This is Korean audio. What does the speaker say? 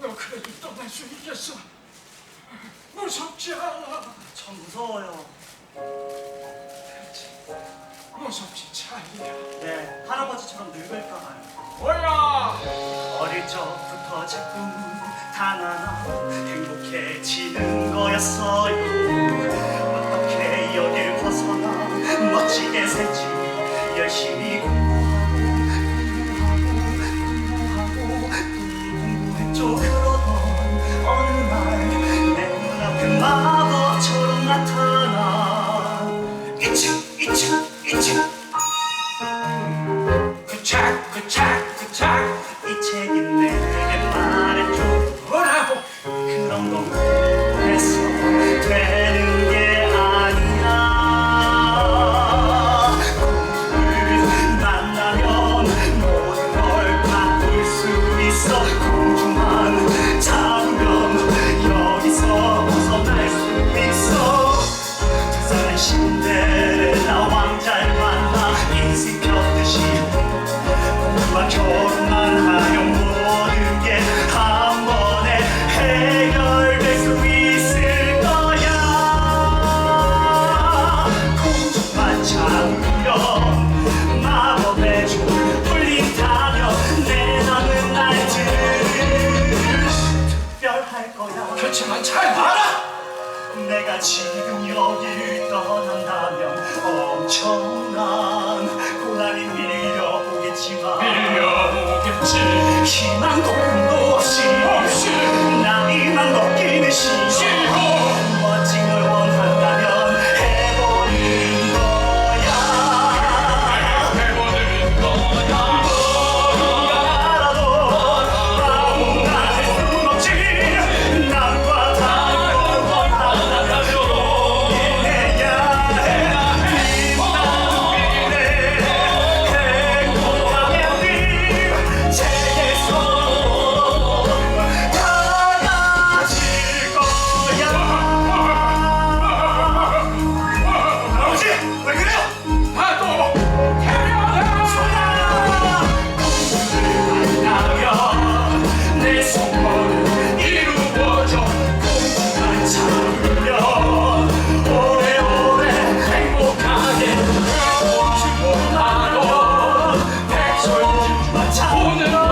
너 그래도 떠날 수 있겠어. 무섭지 않아. 전 무서워요. 그렇지. 무섭지, 자기야. 네, 할아버지처럼 늙을까 봐요. 몰라. 제 꿈은 단 하나 행복해지는 거였어요. 어떻게 여길 벗어나 멋지게 살지 열심히 공부하고 공부하고 공부했죠. 그러던 어느 날 내 눈앞에 마법처럼 나타나 2층 2층 2층. 구착 구착 구착. 이 책이 신데렐라 왕자를 만나 인생 펴듯이 공주와 결혼만 하면 모든 게 한 번에 해결될 수 있을 거야 공주만 잡으면 마법의 줄 풀린다면 내 남은 날들 특별할 거야 그렇지만 잘 알아. 내가 지금 여기를 떠난다면 엄청난 고난이 밀려오겠지만 밀려오겠지. 희망도 오늘은